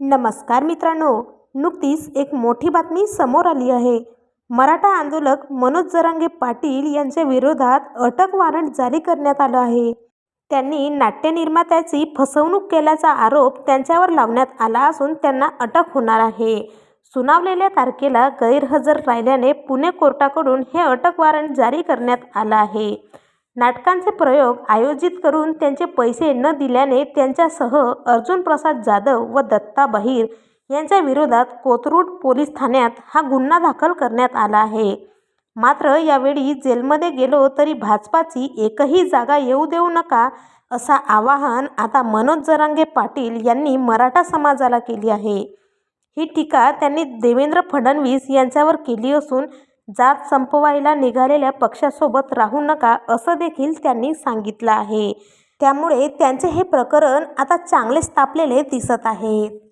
नमस्कार मित्रांनो नुकतीच एक मोठी बातमी समोर आली आहे. मराठा आंदोलक मनोज जरांगे पाटील यांच्या विरोधात अटक वॉरंट जारी करण्यात आलं आहे. त्यांनी नाट्यनिर्मात्याची फसवणूक केल्याचा आरोप त्यांच्यावर लावण्यात आला असून त्यांना अटक होणार आहे. सुनावलेल्या तारखेला गैरहजर राहिल्याने पुणे कोर्टाकडून हे अटक वॉरंट जारी करण्यात आलं आहे. नाटकांचे प्रयोग आयोजित करून त्यांचे पैसे न दिल्याने त्यांच्यासह अर्जुन प्रसाद जाधव व दत्ता बहिर यांच्या विरोधात कोथरूड पोलीस ठाण्यात हा गुन्हा दाखल करण्यात आला आहे. मात्र यावेळी जेलमध्ये गेलो तरी भाजपाची एकही जागा येऊ देऊ नका असा आवाहन आता मनोज जरांगे पाटील यांनी मराठा समाजाला केली आहे. ही टीका त्यांनी देवेंद्र फडणवीस यांच्यावर केली असून जात संपवायला निघालेल्या पक्षासोबत राहू नका असं देखील त्यांनी सांगितलं आहे. त्यामुळे त्यांचे हे प्रकरण आता चांगलेच तापलेले दिसत आहे.